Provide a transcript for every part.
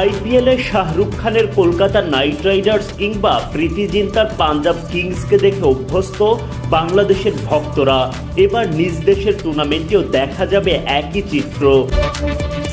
আইপিএলে শাহরুখ খানের Kolkata night Riders কিংবা প্রীতি জিন্তার পাঞ্জাব কিংসকে দেখে অভ্যস্ত বাংলাদেশের ভক্তরা। এবার নিজ দেশের টুর্নামেন্টেও দেখা যাবে একই চিত্র।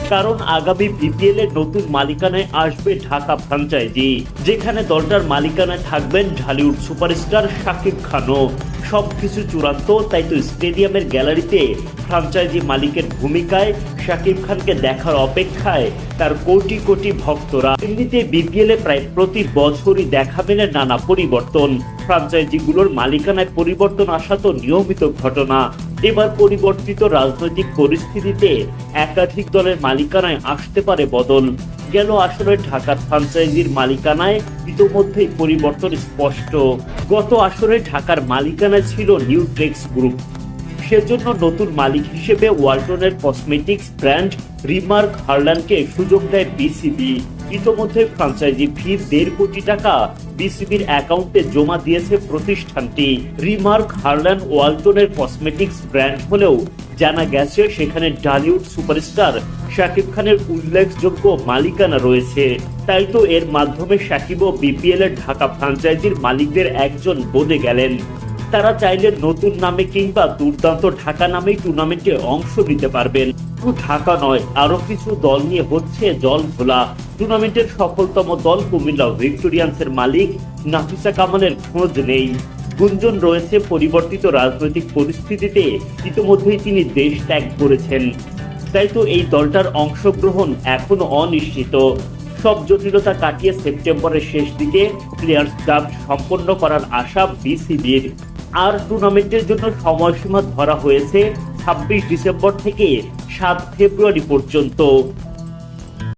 কারণ আগামী বিপিএল এর নতুন মালিকানায় আসবে ঢাকা ফ্রাঞ্চাইজি যেখানে দলটার মালিকানায় থাকবেন ঢালিউড সুপারস্টার শাকিব খানও। সবকিছু চূড়ান্ত, তাই তো স্টেডিয়ামের গ্যালারিতে ফ্রাঞ্চাইজি মালিকের ভূমিকায় শাকিব খানকে দেখার অপেক্ষায় তার কোটি কোটি ভক্তরা এমনিতে বিপিএল প্রায় প্রতি বছরই দেখা মেলে নানা পরিবর্তন। ফ্রাঞ্চাইজিগুলোর মালিকানায় পরিবর্তন আসা তো নিয়মিত ঘটনা। এবার পরিবর্তিত রাজনৈতিক পরিস্থিতিতে একাধিক দলের মালিকানায় আসতে পারে বদল। গেল আসলে ঢাকার ফ্রাঞ্চাইজির মালিকানায় ইতোমধ্যেই পরিবর্তন স্পষ্ট। গত আসরে ঢাকার মালিকানায় ছিল নিউট্রেক্স গ্রুপ। সেজন্য নতুন মালিক হিসেবে ওয়ালটনের কসমেটিক্স ব্র্যান্ড রিমার্ক হার্লানকে সুযোগ দেয় বিসিবি। ইতোমধ্যে ফ্রাঞ্চাইজি ফি দেড় কোটি টাকা বিসিবির অ্যাকাউন্টে জমা দিয়েছে প্রতিষ্ঠানটি। রিমার্ক হার্লান ওয়ালটনের কসমেটিক্স ব্র্যান্ড হলেও জানা গেছে সেখানে ডালিউড সুপারস্টার শাকিব খানের উল্লেখযোগ্য মালিকানা রয়েছে। তাই তো এর মাধ্যমে শাকিব শাকিবও বিপিএল এর ঢাকা ফ্রাঞ্চাইজির মালিকদের একজন বনে গেলেন। তারা চাইলে নতুন নামে কিংবা দুর্দান্ত ঢাকা নামেই টুর্নামেন্টে অংশ নিতে পারবেন। শুধু ঢাকা নয় আরও কিছু দল নিয়ে হচ্ছে জল ঘোলা টুর্নামেন্টের সফলতম দল কুমিল্লা ভিক্টোরিয়ান্সের মালিক নাফিসা কামালের খোঁজ নেই। গুঞ্জন রয়েছে পরিবর্তিত রাজনৈতিক পরিস্থিতিতে, ইতিমধ্যেই তিনি দেশ ত্যাগ করেছেন। তাই তো এই দলটার অংশগ্রহণ এখনও অনিশ্চিত। সব জটিলতা কাটিয়ে সেপ্টেম্বরের শেষ দিকে প্লেয়ার্স ড্রাফট সম্পন্ন করার আশা বিসিবির। আর টুর্নামেন্টের জন্য সময়সীমা ধরা হয়েছে ছাব্বিশ ডিসেম্বর থেকে সাত ফেব্রুয়ারি পর্যন্ত।